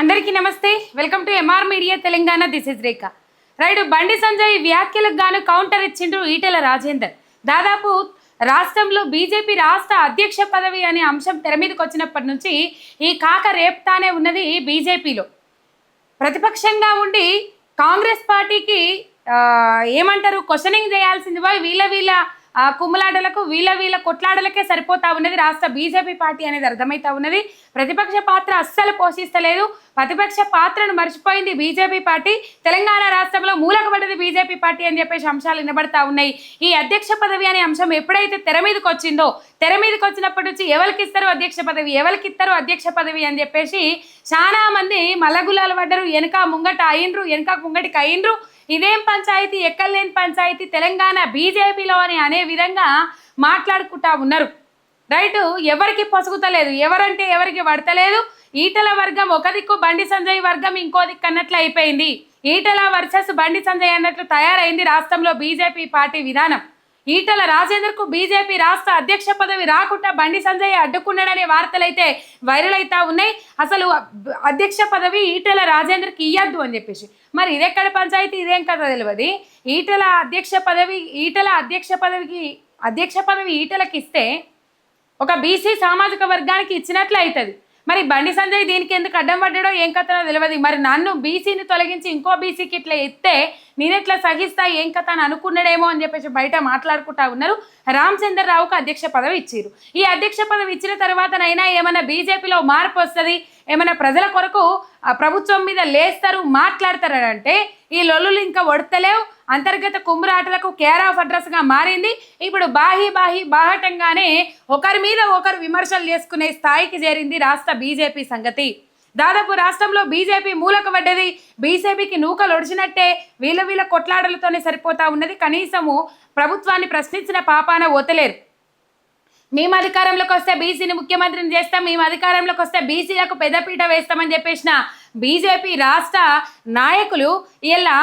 అందరికీ నమస్తే. Welcome to MR media Telangana this is Rekha ride Bandi Sanjay వ్యాఖ్యలకు గాను కౌంటర్ ఇచ్చిండ్రు ఈటెల రాజేందర్. దాదాపు రాష్ట్రంలో బీజేపీ రాష్ట్ర అధ్యక్ష పదవి అనే అంశం తెర మీదకి వచ్చినప్పటి నుంచి ఈ కాక రేపుతానే ఉన్నది బీజేపీలో. ప్రతిపక్షంగా ఉండి కాంగ్రెస్ పార్టీకి ఏమంటారు క్వశ్చనింగ్ చేయాల్సింది పోయి వీళ్ళ వీళ్ళ కుమ్మలాడలకు వీళ్ళ వీళ్ళ కొట్లాడలకే సరిపోతా ఉన్నది. రాష్ట్ర బీజేపీ పార్టీ అనేది అర్థమవుతా ఉన్నది. ప్రతిపక్ష పాత్ర అస్సలు పోషిస్తలేదు. ప్రతిపక్ష పాత్రను మర్చిపోయింది బీజేపీ పార్టీ. తెలంగాణ రాష్ట్రంలో మూలకబడ్డది బీజేపీ పార్టీ అని చెప్పేసి అంశాలు వినబడతా ఉన్నాయి. ఈ అధ్యక్ష పదవి అనే అంశం ఎప్పుడైతే తెర మీదకి వచ్చిందో తెర మీదకి వచ్చినప్పటి నుంచి ఎవరికి ఇస్తారు అధ్యక్ష పదవి? ఎవరికి ఇస్తారు అధ్యక్ష పదవి అని చెప్పేసి చాలా మంది మలగులాలు పడ్డరు. వెనక ముంగట అయిండ్రు వెనక ముంగటికి అయిండ్రు ఇదేం పంచాయతీ? ఎక్కలేని పంచాయతీ? తెలంగాణ బీజేపీలో అని అనే విధంగా మాట్లాడుకుంటా ఉన్నారు. రైట్ ఎవరికి పొసుగుతలేదు? ఎవరంటే ఎవరికి పడతలేదు? ఈటల వర్గం ఒక దిక్కు బండి సంజయ్ వర్గం ఇంకో దిక్కు అన్నట్లు అయిపోయింది. ఈటల వర్సెస్ బండి సంజయ్ అన్నట్లు తయారైంది రాష్ట్రంలో బీజేపీ పార్టీ విధానం. ఈటల రాజేందర్కు బీజేపీ రాష్ట్ర అధ్యక్ష పదవి రాకుండా బండి సంజయ్ అడ్డుకున్నాడనే వార్తలైతే వైరల్ అవుతా ఉన్నాయి. అసలు అధ్యక్ష పదవి ఈటల రాజేందర్కి ఇయ్యద్దు అని చెప్పేసి. మరి ఇదెక్కడ పంచాయతీ? ఇదేం కదా తెలియదు ఈటల అధ్యక్ష పదవి ఈటల అధ్యక్ష పదవికి అధ్యక్ష పదవి ఈటలకి ఇస్తే ఒక బీసీ సామాజిక వర్గానికి ఇచ్చినట్లు అవుతుంది మరి బండి సంజయ్ దీనికి ఎందుకు అడ్డం పడ్డాడో ఏం కథనో తెలియదు మరి నన్ను బీసీని తొలగించి ఇంకో బీసీకి ఇట్లా ఎత్తే నేనెట్లా సహిస్తా ఏం కథ అని అనుకున్నాడేమో అని చెప్పేసి బయట మాట్లాడుకుంటా ఉన్నారు. రామచంద్రరావుకు అధ్యక్ష పదవి ఇచ్చారు ఈ అధ్యక్ష పదవి ఇచ్చిన తర్వాతనైనా ఏమైనా బీజేపీలో మార్పు వస్తుంది? ఏమైనా ప్రజల కొరకు ప్రభుత్వం మీద లేస్తారు మాట్లాడతారంటే ఈ లొల్లులు ఇంకా వడతలేవు అంతర్గత కుమ్మురాటలకు కేర్ ఆఫ్ అడ్రస్గా మారింది. ఇప్పుడు బాహి బాహి బాహటంగానే ఒకరి మీద ఒకరు విమర్శలు చేసుకునే స్థాయికి చేరింది రాష్ట్ర బీజేపీ సంగతి. దాదాపు రాష్ట్రంలో బీజేపీ మూలక పడ్డది. బీజేపీకి నూకలు ఒడిచినట్టే వీళ్ళ వీళ్ళ కొట్లాడలతోనే సరిపోతా ఉన్నది. కనీసము ప్రభుత్వాన్ని ప్రశ్నించిన పాపాన ఓతలేరు. మేము అధికారంలోకి వస్తే బీసీని ముఖ్యమంత్రిని చేస్తాం. మేము అధికారంలోకి వస్తే బీసీలకు పెద్దపీట వేస్తామని చెప్పేసిన బీజేపీ రాష్ట్ర నాయకులు ఇలా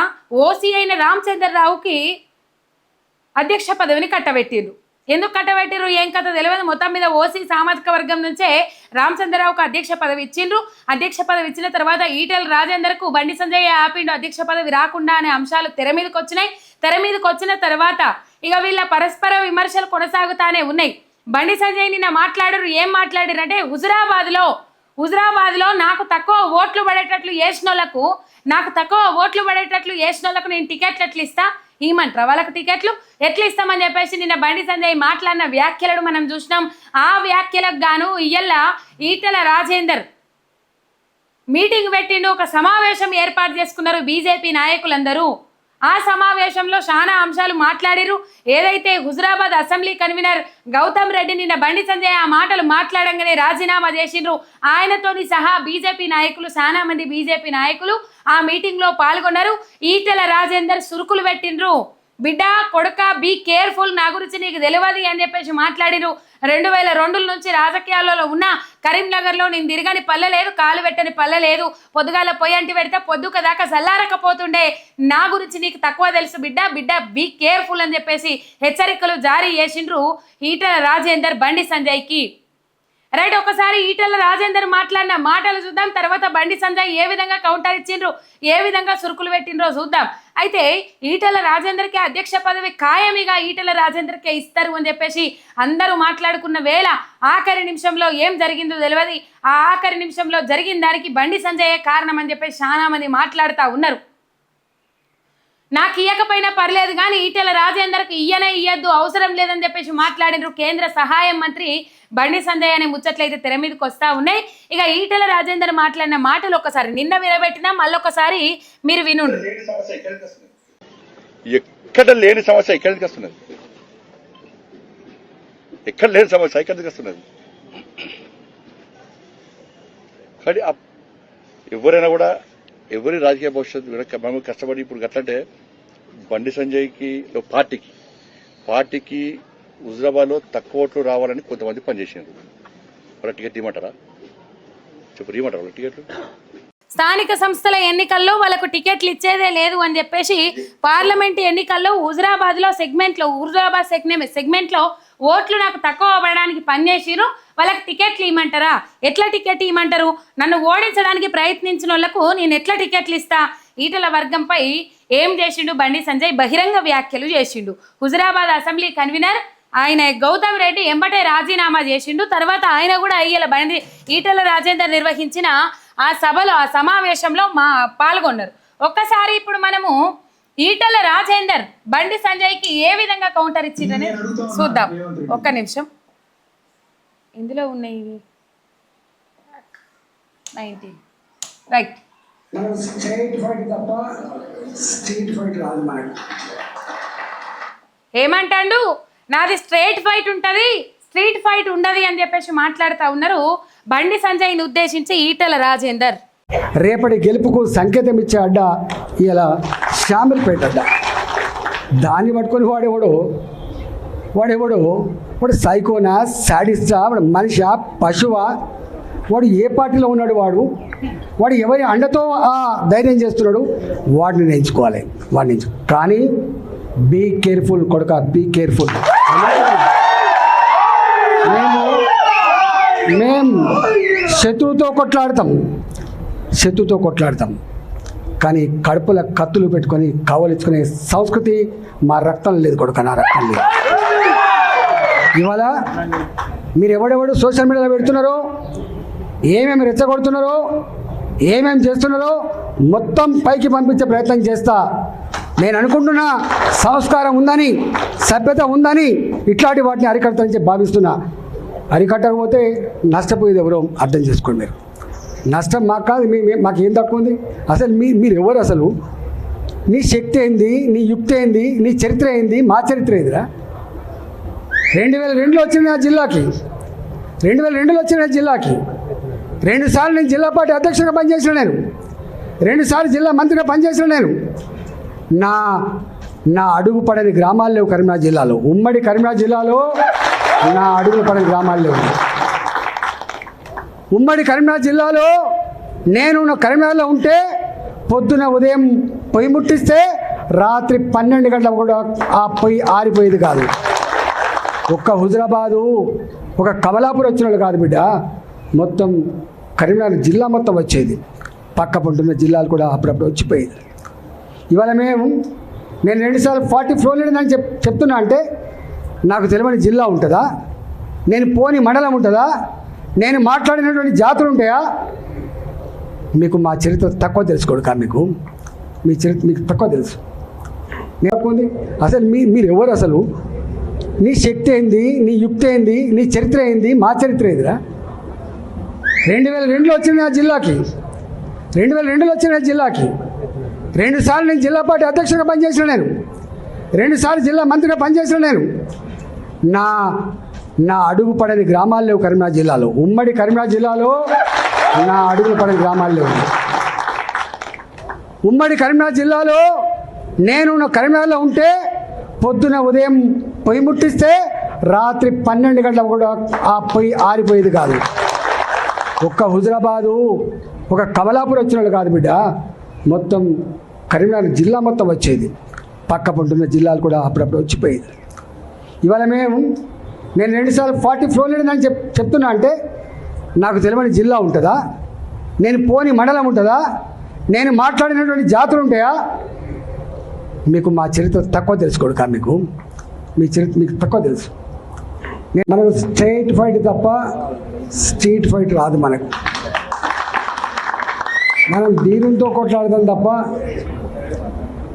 ఓసీ అయిన రామచంద్రరావుకి అధ్యక్ష పదవిని కట్టబెట్టిండ్రు. ఎందుకు కట్టబెట్టిరు ఏం కథ తెలియదు మొత్తం మీద ఓసీ సామాజిక వర్గం నుంచే రామచంద్రరావుకు అధ్యక్ష పదవి ఇచ్చిండ్రు. అధ్యక్ష పదవి ఇచ్చిన తర్వాత ఈటెల రాజేందర్కు బండి సంజయ్ ఆపిండు. అధ్యక్ష పదవి రాకుండా అనే అంశాలు తెర మీదకి వచ్చినాయి. తెర మీదకి వచ్చిన తర్వాత ఇక వీళ్ళ పరస్పర విమర్శలు కొనసాగుతానే ఉన్నాయి. బండి సంజయ్ నిన్న మాట్లాడరు ఏం మాట్లాడారంటే హుజురాబాద్లో హుజరాబాద్లో నాకు తక్కువ ఓట్లు పడేటట్లు వేసినోళ్ళకు నాకు తక్కువ ఓట్లు పడేటట్లు వేసినోళ్ళకు నేను టికెట్లు ఎట్లా ఇస్తా? ఇవ్వమంటారా వాళ్ళకు టికెట్లు ఎట్లా ఇస్తామని చెప్పేసి నిన్న బండి సంజయ్ మాట్లాడిన వ్యాఖ్యలను మనం చూసినాం. ఆ వ్యాఖ్యలకు గాను ఇయ్యల్ల ఈటల రాజేందర్. మీటింగ్ పెట్టిండు ఒక సమావేశం ఏర్పాటు చేసుకున్నారు బీజేపీ నాయకులందరూ. ఆ సమావేశంలో చాలా అంశాలు మాట్లాడారు ఏదైతే హుజరాబాద్ అసెంబ్లీ కన్వీనర్ గౌతమ్ రెడ్డి నిన్న బండి సంజయ్ ఆ మాటలు మాట్లాడంగానే రాజీనామా చేసిండ్రు. ఆయనతోని సహా బీజేపీ నాయకులు చాలా మంది బీజేపీ నాయకులు ఆ మీటింగ్లో పాల్గొన్నారు. ఈటెల రాజేందర్ సురుకులు పెట్టిండ్రు. బిడ్డ కొడుక బీ కేర్ఫుల్ నా గురించి నీకు తెలియదు అని చెప్పేసి మాట్లాడిరు రెండు వేల రెండుల నుంచి రాజకీయాలలో ఉన్న కరీంనగర్లో నేను తిరగని పల్లె లేదు కాలు పెట్టని పల్లె లేదు. పొద్దుగాల పొయ్యంటి పెడితే పొద్దుక దాకా చల్లారకపోతుండే. నా గురించి నీకు తక్కువ తెలుసు బిడ్డ. బిడ్డ బీ కేర్ఫుల్ అని చెప్పేసి హెచ్చరికలు జారీ చేసిండ్రు ఈటల రాజేందర్ బండి సంజయ్కి. రైట్ ఒకసారి ఈటల రాజేందర్ మాట్లాడిన మాటలు చూద్దాం. తర్వాత బండి సంజయ్ ఏ విధంగా కౌంటర్ ఇచ్చిండ్రు ఏ విధంగా సురుకులు పెట్టిండ్రో చూద్దాం. అయితే ఈటల రాజేందర్కి అధ్యక్ష పదవి ఖాయమిగా ఈటల రాజేందర్కే ఇస్తారు అని చెప్పేసి అందరూ మాట్లాడుకున్న వేళ ఆఖరి నిమిషంలో ఏం జరిగిందో తెలియదు. ఆ ఆఖరి నిమిషంలో జరిగిన దానికి బండి సంజయే కారణం అని చెప్పేసి చాలా మంది మాట్లాడుతూ ఉన్నారు. నాకు ఇయ్యకపోయినా పర్లేదు కానీ ఈటెల రాజేందర్కి ఇయ్యనే ఇయ్యద్దు అవసరం లేదని చెప్పేసి మాట్లాడినారు కేంద్ర సహాయ మంత్రి బండి సంజయ్ అనే ముచ్చట్లయితే తెర మీదకి వస్తా ఉన్నాయి. ఇక ఈటెల రాజేందర్ మాట్లాడిన మాటలు ఒకసారి నిన్న వినబెట్టినా మళ్ళొకసారి మీరు వినుండ్రు. ఎక్కడ లేని సమస్య ఎక్కడికి వస్తున్నది ఎక్కడ లేని సమస్య ఎక్కడికి వస్తున్నది కానీ ఎవరైనా కూడా ఎవరి రాజకీయ భవిష్యత్తు కూడా మనం కష్టపడి ఇప్పుడు గట్లంటే బండి సంజయ్కి పార్టీకి. పార్టీకి హుజరాబాద్లో తక్కువ ఓట్లు రావాలని కొంతమంది పనిచేసారు వాళ్ళ టికెట్ ఇవ్వమంటారా చెప్పు ఇవ్వమంటారు వాళ్ళ టికెట్లు? స్థానిక సంస్థల ఎన్నికల్లో వాళ్ళకు టికెట్లు ఇచ్చేదే లేదు అని చెప్పేసి పార్లమెంట్ ఎన్నికల్లో హుజరాబాద్లో సెగ్మెంట్లో హుజరాబాద్ సెగ్మెంట్ సెగ్మెంట్లో ఓట్లు నాకు తక్కువ అవ్వడానికి పనిచేసిరు వాళ్ళకి టికెట్లు ఇవ్వమంటారా ఎట్లా టికెట్ ఇవ్వమంటారు నన్ను ఓడించడానికి ప్రయత్నించిన వాళ్ళకు నేను ఎట్లా టికెట్లు ఇస్తా? ఈటల వర్గంపై ఏం చేసిండు? బండి సంజయ్ బహిరంగ వ్యాఖ్యలు చేసిండు. హుజరాబాద్ అసెంబ్లీ కన్వీనర్ ఆయన గౌతమ్ రెడ్డి ఎంబటే రాజీనామా చేసిండు. తర్వాత ఆయన కూడా అయ్యల బండి ఈటల రాజేందర్ నిర్వహించిన ఆ సభలో ఆ సమావేశంలో మా పాల్గొన్నారు. ఒక్కసారి ఇప్పుడు మనము ఈటల రాజేందర్ బండి సంజయ్కి ఏ విధంగా కౌంటర్ ఇచ్చిందని చూద్దాం. ఒక్క నిమిషం. ఇందులో ఉన్నాయి ఇవి. Nineteen right. ఫైట్ తప్ప ఫైట్ రాదు ఏమంటాడు? నాది స్ట్రైట్ ఫైట్ ఉంటుంది స్ట్రీట్ ఫైట్ ఉండదు అని చెప్పేసి మాట్లాడుతూ ఉన్నారు. బండి సంజయ్ని ఉద్దేశించి ఈటల రాజేందర్. రేపటి గెలుపుకు సంకేతం ఇచ్చే అడ్డ ఇలా షామిల్పేట అడ్డ. దాన్ని పట్టుకొని వాడేవాడు? వాడెవడు? వాడు సైకోనా సాడిస్టా వాడు మనిషా పశువా? వాడు ఏ పార్టీలో ఉన్నాడు వాడు? వాడు ఎవరి అండతో ఆ ధైర్యం చేస్తున్నాడు? వాడిని ఎంచుకోవాలి వాడిని ఎంచు కానీ బీ కేర్ఫుల్ కొడుక బీ కేర్ఫుల్ మేము మేము శత్రువుతో కొట్లాడతాం. శత్రువుతో కొట్లాడతాం. కానీ కడుపుల కత్తులు పెట్టుకొని కవలించుకునే సంస్కృతి మా రక్తం లేదు కొడుక నా రక్తం లేదు. ఇవాళ మీరు ఎవడెవడు సోషల్ మీడియాలో పెడుతున్నారో ఏమేమి రెచ్చగొడుతున్నారో ఏమేమి చేస్తున్నారో మొత్తం పైకి పంపించే ప్రయత్నం చేస్తా. నేను అనుకుంటున్నా సంస్కారం ఉందని సభ్యత ఉందని ఇట్లాంటి వాటిని అరికడతానని భావిస్తున్నా. అరికట్టకపోతే నష్టపోయేది ఎవరో అర్థం చేసుకోండి మీరు. నష్టం మాకు కాదు మీ మాకు ఏం తక్కువ ఉంది? అసలు మీ మీరు ఎవరు అసలు? నీ శక్తి ఏంది? నీ యుక్తి ఏంది? నీ చరిత్ర ఏంది? మా చరిత్ర ఏందిరా? రెండు వేల రెండులో వచ్చిన నా జిల్లాకి. రెండు వేల రెండులో వచ్చిన నా జిల్లాకి. రెండుసార్లు నేను జిల్లా పార్టీ అధ్యక్షుడిగా పనిచేసిన నేను. రెండుసార్లు జిల్లా మంత్రిగా పనిచేసిన నేను. నా నా అడుగు పడని గ్రామాలు లేవు కరీంనగర్ జిల్లాలో. ఉమ్మడి కరీంనగర్ జిల్లాలో నా అడుగులు పడని గ్రామాలు లేవు. ఉమ్మడి కరీంనగర్ జిల్లాలో నేను కరీంనగర్లో ఉంటే పొద్దున ఉదయం పొయ్యి ముట్టిస్తే రాత్రి పన్నెండు గంటల కూడా ఆ పొయ్యి ఆరిపోయేది కాదు. ఒక్క హుజరాబాదు ఒక కమలాపూర్ వచ్చిన వాళ్ళు కాదు బిడ్డ. మొత్తం కరీంనగర్ జిల్లా మొత్తం వచ్చేది. పక్క పంటున్న జిల్లాలు కూడా అప్పుడప్పుడు వచ్చిపోయేది. ఇవాళ మేము నేను రెండుసార్లు ఫార్టీ ఫ్లోర్ లేదని చెప్ చెప్తున్నా అంటే నాకు తెలియని జిల్లా ఉంటుందా? నేను పోని మండలం ఉంటుందా? నేను మాట్లాడినటువంటి జాతులు ఉంటాయా? మీకు మా చరిత్ర తక్కువ తెలుసుకోడు కా మీకు. మీ చరిత్ర మీకు తక్కువ తెలుసు. తక్కువ అసలు మీ మీరు ఎవరు అసలు? నీ శక్తి ఏంది? నీ యుక్తి ఏంది? నీ చరిత్ర ఏంది? మా చరిత్ర ఏందిరా? రెండు వేల రెండులో వచ్చిన నా జిల్లాకి. రెండు వేల రెండులో వచ్చిన నా జిల్లాకి. రెండు సార్లు నేను జిల్లా పార్టీ అధ్యక్షుడిగా పనిచేసిన నేను. రెండు సార్లు జిల్లా మంత్రిగా పనిచేసిన నేను. నా నా అడుగు పడని గ్రామాలు లేవు కరీంనగర్ జిల్లాలో. ఉమ్మడి కరీంనగర్ జిల్లాలో నా అడుగులు పడని గ్రామాలు లేవు. ఉమ్మడి కరీంనగర్ జిల్లాలో నేను నా కరీంనగర్లో ఉంటే పొద్దున ఉదయం పొయ్యి ముట్టిస్తే రాత్రి పన్నెండు గంటల కూడా ఆ పొయ్యి ఆరిపోయేది కాదు. ఒక్క హుజరాబాదు ఒక కమలాపూర్ వచ్చిన వాళ్ళు కాదు బిడ్డ. మొత్తం కరీంనగర్ జిల్లా మొత్తం వచ్చేది. పక్క పంటున్న జిల్లాలు కూడా అప్పుడప్పుడు వచ్చిపోయేది. ఇవాళ మేము నేను రెండుసార్లు ఫార్టీ ఫ్లోర్ అని చెప్ చెప్తున్నా అంటే నాకు తెలియని జిల్లా ఉంటుందా? నేను పోని మండలం ఉంటుందా? నేను మాట్లాడినటువంటి జాతులు ఉంటాయా? మీకు మా చరిత్ర తక్కువ తెలుసుకోడు కా మీకు. మీ చరిత్ర మీకు తక్కువ తెలుసు. నేను మనకు స్ట్రైట్ ఫైట్ తప్ప స్ట్రీట్ ఫైట్ రాదు మనకు. మనం ధీరంతో కొట్లాడదాం తప్ప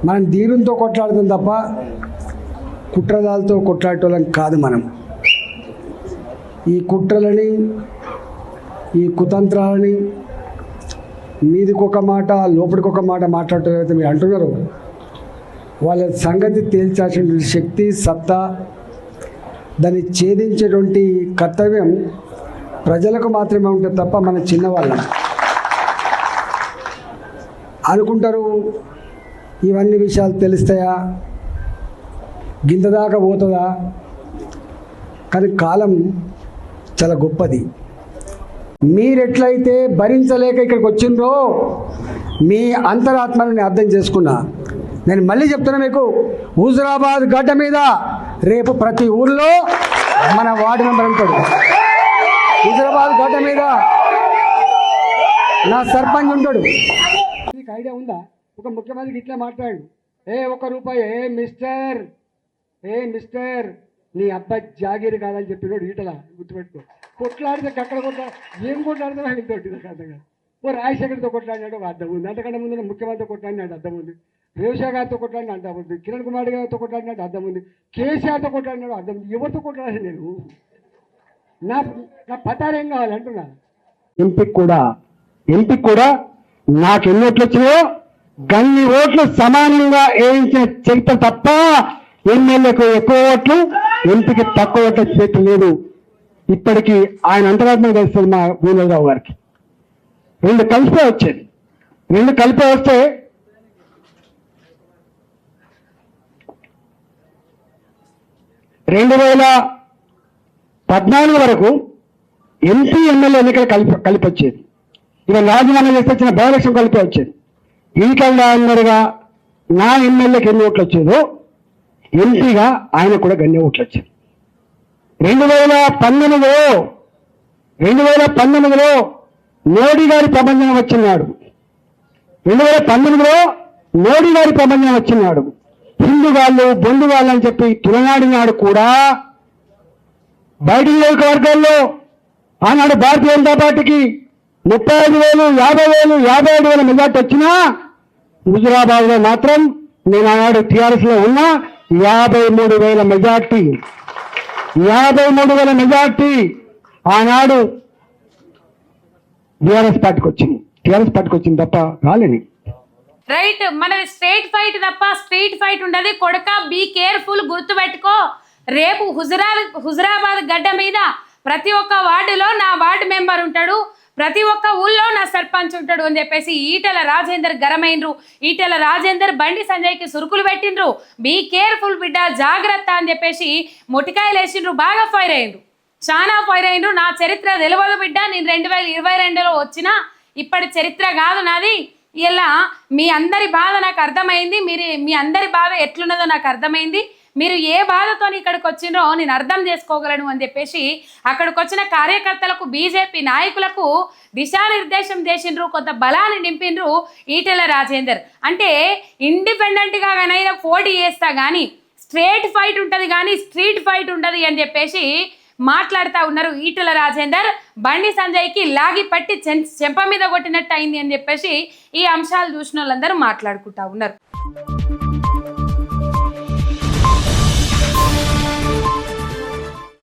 మనం ధీరంతో కొట్లాడదాం తప్ప కుట్రదాలతో కొట్లాడటోళ్ళం కాదు మనం. ఈ కుట్రలని ఈ కుతంత్రాలని మీదికి ఒక మాట లోపలికి ఒక మాట మాట్లాడటం మీరు అంటున్నారు వాళ్ళ సంగతి తేల్చాల్సినటువంటి శక్తి సత్తా దాన్ని ఛేదించేటువంటి కర్తవ్యం ప్రజలకు మాత్రమే ఉంటుంది తప్ప మన చిన్నవాళ్ళం అనుకుంటారు ఇవన్నీ విషయాలు తెలుస్తాయా? గింత దాకా పోతుందా? కానీ కాలం చాలా గొప్పది. మీరెట్లయితే భరించలేక ఇక్కడికి వచ్చిండ్రో మీ అంతరాత్మను నేను అర్థం చేసుకున్నా. నేను మళ్ళీ చెప్తున్నా మీకు హుజురాబాద్ గడ్డ మీద రేపు ప్రతి ఊర్లో మన వార్డు మెంబర్ ఉంటాడు హుజురాబాద్ గడ్డ మీద నా సర్పంచ్ ఉంటాడు. మీకు ఐడియా ఉందా? ఒక ముఖ్యమంత్రికి ఇట్లా మాట్లాడు. ఏ ఒక్క రూపాయి ఏ మిస్టర్ ఏ మిస్టర్ నీ అబ్బాయి జాగీరు కాదని చెప్పినాడు ఈటలా గుర్తుపెట్టుకో. కొట్లాడితే అక్కడ కొట్లా ఏం కొట్లాడితే నాకు తోటి అర్థం కాదు. ఓ రాజశేఖర్తో కొట్లాడినాడు ఒక అర్థం ఉంది. అంతకంటే ముందు ముఖ్యమంత్రి కొట్లాడినాడు అర్థం ఉంది. రేవశా గారితో కొట్లాడిన అర్థం ఉంది. కిరణ్ కుమార్ గారితో కొట్లాడినాడు అర్థం ఉంది. కేసీఆర్తో కొట్లాడినాడు అర్థం ఉంది. ఎవరితో కొట్లాడాను నేను? నా నా పటారేం కావాలి అంటున్నా? ఎంపీకి కూడా ఎంపీకి కూడా నాకు ఎన్ని ఓట్లు వచ్చినాయో గన్ని ఓట్లు సమానంగా వేయించిన చరిత్ర తప్ప ఎమ్మెల్యేకు ఎక్కువ ఓట్లు ఎంపీకి తక్కువ ఓట్ల చేతి లేదు. ఇప్పటికి ఆయన అంతరాత్మ తెలుస్తుంది మా భూమరావు గారికి. రెండు కలిపే వచ్చేది. రెండు కలిపే వస్తే రెండు వేల పద్నాలుగు వరకు ఎంపీ ఎమ్మెల్యే ఎన్నికలు కలిపి కలిపి వచ్చేది. ఇక రాజీనామా చేస్తే వచ్చిన బయలక్ష్యం కలిపి వచ్చేది. ఈటల అందరుగా నా ఎమ్మెల్యేకి ఎన్ని ఓట్లు వచ్చేదో ఎంపీగా ఆయన కూడా గన్ని ఓట్లు వచ్చేది రెండు వేల పంతొమ్మిదిలో రెండు వేల పంతొమ్మిదిలో మోడీ గారి ప్రపంచం వచ్చినాడు రెండు వేల పంతొమ్మిదిలో మోడీ గారి ప్రపంచం వచ్చినాడు హిందూ వాళ్ళు బొండు వాళ్ళు అని చెప్పి తులనాడినాడు కూడా బయట నియోజకవర్గాల్లో ఆనాడు భారతీయ జనతా పార్టీకి ముప్పై ఐదు వేలు యాభై వేలు యాభై ఐదు వేల మెజార్టీ వచ్చినా హుజురాబాద్లో మాత్రం నేను ఆనాడు టీఆర్ఎస్లో ఉన్నా యాభై మూడు వేల మెజార్టీ. యాభై మూడు వేల మెజార్టీ ఆనాడు టిఆర్ఎస్ పార్టీకి వచ్చింది. టిఆర్ఎస్ పార్టీకి వచ్చింది తప్ప రాలేని. రైట్ మనది స్ట్రీట్ ఫైట్ తప్ప స్ట్రీట్ ఫైట్ ఉండదు. కొడక బీ కేర్ఫుల్ గుర్తుపెట్టుకో. రేపు హుజరా హుజరాబాద్ గడ్డ మీద ప్రతి ఒక్క వార్డులో నా వార్డు మెంబర్ ఉంటాడు. ప్రతి ఒక్క ఊళ్ళో నా సర్పంచ్ ఉంటాడు అని చెప్పేసి ఈటెల రాజేందర్ గరమైనరు ఈటెల రాజేందర్ బండి సంజయ్కి సురుకులు పెట్టిండ్రు. బీ కేర్ఫుల్ బిడ్డ జాగ్రత్త అని చెప్పేసి మొటికాయలు వేసిండ్రు. బాగా ఫైర్ అయ్యిండ్రు చాలా ఫైర్ అయ్యిండ్రు నా చరిత్ర తెలియదు బిడ్డ. నేను రెండు వేల ఇరవై రెండులో వచ్చిన. ఇప్పటి చరిత్ర కాదు నాది. ఇలా మీ అందరి బాధ నాకు అర్థమైంది. మీరు మీ అందరి బాధ ఎట్లున్నదో నాకు అర్థమైంది. మీరు ఏ బాధతో ఇక్కడికి వచ్చినో నేను అర్థం చేసుకోగలను అని చెప్పేసి అక్కడికి వచ్చిన కార్యకర్తలకు బీజేపీ నాయకులకు దిశానిర్దేశం చేసిండ్రు కొంత బలాన్ని నింపిండ్రు ఈటెల రాజేందర్. అంటే ఇండిపెండెంట్గా కానీ పోటీ చేస్తా కానీ స్ట్రేట్ ఫైట్ ఉంటుంది కానీ స్ట్రీట్ ఫైట్ ఉంటుంది అని చెప్పేసి మాట్లాడుతూ ఉన్నారు ఈటెల రాజేందర్. బండి సంజయ్కి లాగి పట్టి చెంప మీద కొట్టినట్టు అయింది అని చెప్పేసి ఈ అంశాలు చూసిన వాళ్ళందరూ మాట్లాడుకుంటా ఉన్నారు.